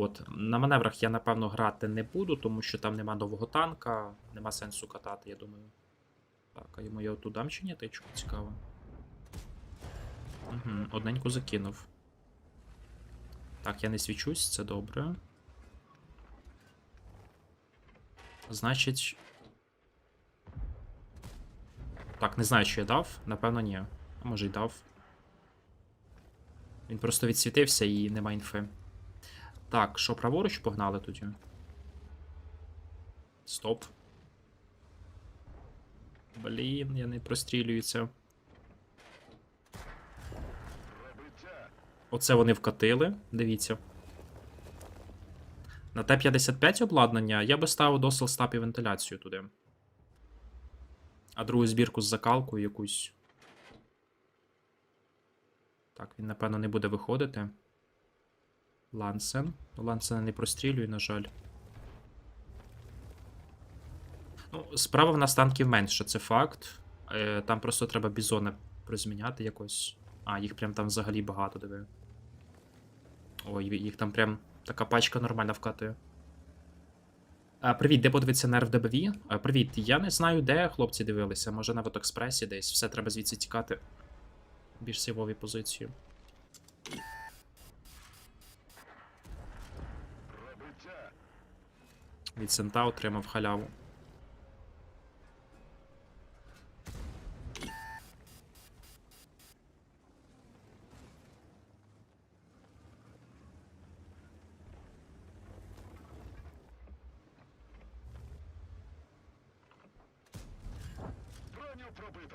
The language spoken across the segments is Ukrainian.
От, на маневрах я, напевно, грати не буду, тому що там нема нового танка, нема сенсу катати, я думаю. Так, а йому я оту дам чи ні, тичку? Цікаво. Угу, одненьку закинув. Так, я не свічусь, це добре. Значить. Так, не знаю, чи я дав. Напевно, ні. А може й дав. Він просто відсвітився і нема інфи. Так, що праворуч погнали тоді? Стоп. Блін, я не прострілююся. Оце вони вкатили, дивіться. На Т-55 обладнання я би ставив досил стап і вентиляцію туди. А другу збірку з закалкою якусь. Так, він, напевно, не буде виходити. Лансен. Лансена не прострілює, на жаль. Ну, справа в нас танків менше, це факт. Е, там просто треба бізони розміняти якось. А, їх прям там взагалі багато, диви. Ой, їх там прям така пачка нормальна вкатує. А, привіт, де подивитися на РФДБВ? А, привіт, я не знаю, де хлопці дивилися. Може на Вотокспресі десь. Все треба звідси тікати. Більш сейвові позиції. Від Сента отримав халяву.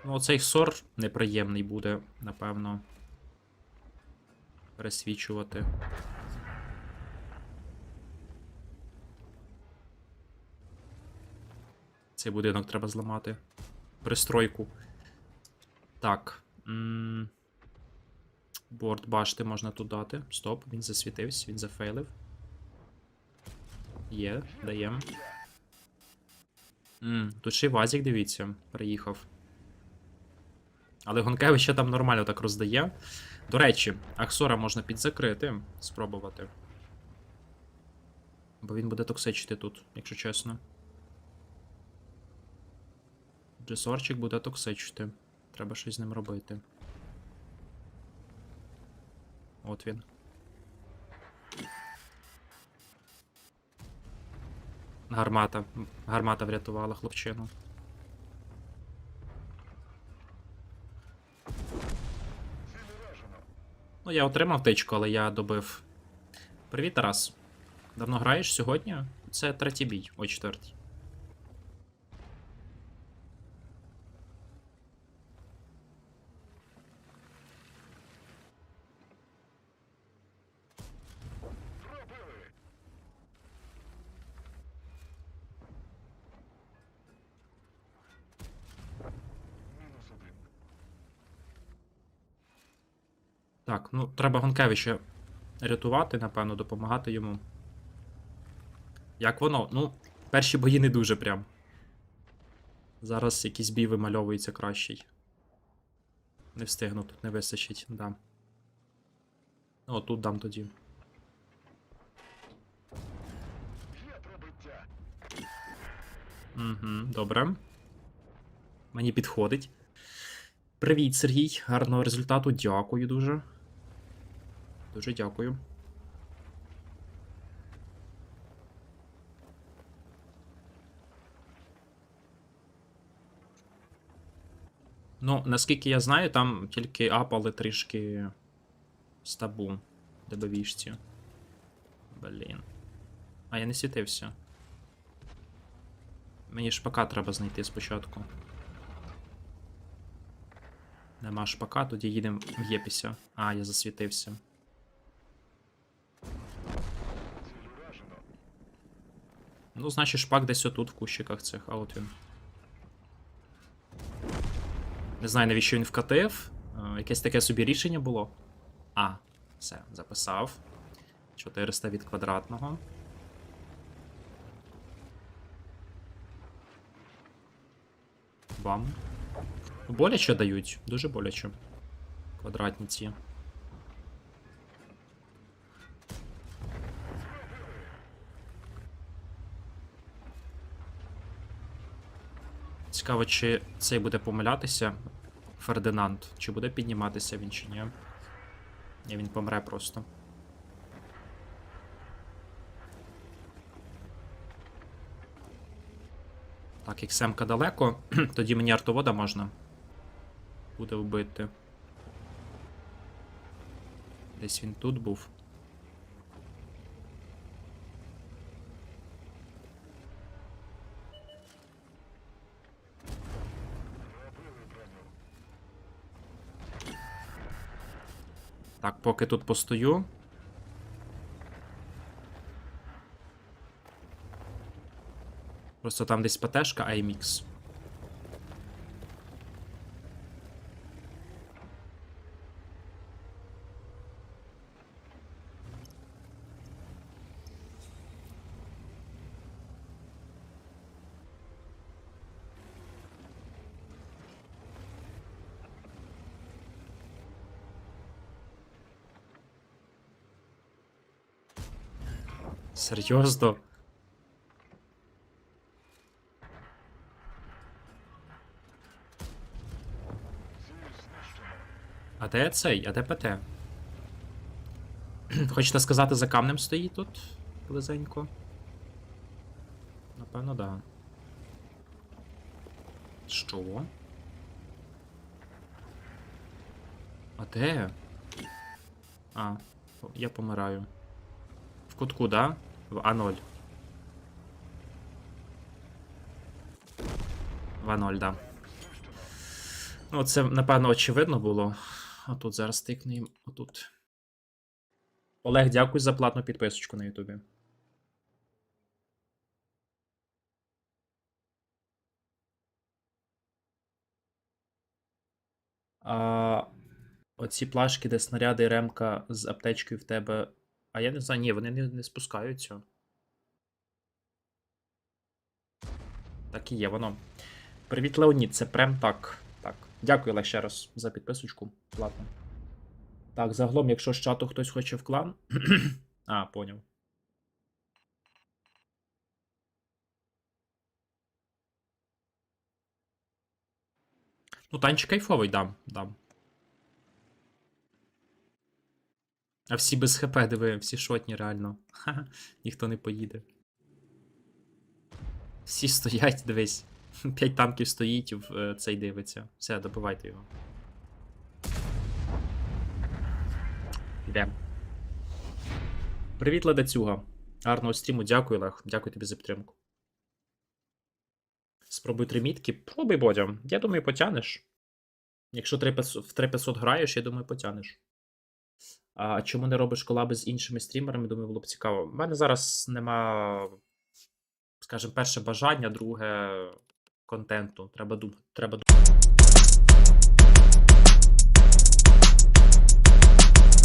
Ну, оцей сор неприємний буде, напевно. Пересвічувати. Цей будинок треба зламати. Пристройку. Так. Борт башти можна тут дати. Стоп, він засвітився, він зафейлив. Є, даєм. Тут ще й Вазік, дивіться, приїхав. Але Гонкевич ще там нормально так роздає. До речі, Аксора можна підзакрити, спробувати. Бо він буде токсичити тут, якщо чесно. Джесорчик буде токсичити. Треба щось з ним робити. От він. Гармата. Гармата врятувала хлопчину. Ну, я отримав тичку, але я добив. Привіт, Тарас. Давно граєш сьогодні? Це третій бій, ой, четвертий. Так, ну треба Гонкевича рятувати, напевно, допомагати йому. Як воно? Ну, перші бої не дуже прям. Зараз якийсь бій вимальовується кращий. Не встигну, тут не вистачить, дам. О, тут дам тоді. Угу, добре. Мені підходить. Привіт, Сергій. Гарного результату. Дякую дуже. Дуже дякую. Ну, наскільки я знаю, там тільки апали трішки стабу дебовішці. Блін. А я не світився. Мені шпака треба знайти спочатку. Нема шпака, тоді їдемо в Єпіся. А, я засвітився. Ну, значить, шпак десь отут в кущиках цих, а от він. Не знаю, навіщо він вкатив. Е, Якесь таке собі рішення було. А, все, записав. 400 від квадратного. Бам. Боляче дають, дуже боляче. Квадратні ці. Цікаво, чи цей буде помилятися. Фердинанд. Чи буде підніматися він чи ні. Ні, він помре просто. Так, як Семка далеко, тоді мені артовода можна буде вбити. Десь він тут був. Так, поки тут постою. Просто там десь ПТшка, IMX. Серйозно? А де цей? А де ПТ? Хочете сказати, за камнем стоїть тут? Близенько? Напевно, да. Що? А де? А, я помираю. В кутку, да? В А0. В А0, да. Ну, це, напевно, очевидно було. А тут зараз тикнемо. Отут. Олег, дякую за платну підписочку на Ютубі. А, оці плашки, де снаряди ремка з аптечкою в тебе. А я не знаю, ні, вони не, не спускаються. Так і є воно. Привіт, Леонід, це прям так. Так. Дякую Олег, ще раз за підписочку. Платно. Так, загалом, якщо з чату хтось хоче в клан. а, поняв. Ну, танчик кайфовий, дам, дам. А всі без ХП, диви, всі шотні реально. Ха-ха, ніхто не поїде. Всі стоять, дивись. П'ять танків стоїть, в е, цей дивиться. Все, добивайте його. Йдем. Привіт, Ледацюга. Гарного стріму, дякую, Олег. Дякую тобі за підтримку. Спробуй три мітки. Пробуй, Бодя. Я думаю, потянеш. Якщо в 3500 граєш, я думаю, потянеш. А чому не робиш колаби з іншими стрімерами? Думаю, було б цікаво. У мене зараз нема, скажімо, перше бажання, друге контенту. Треба думати. Треба думати.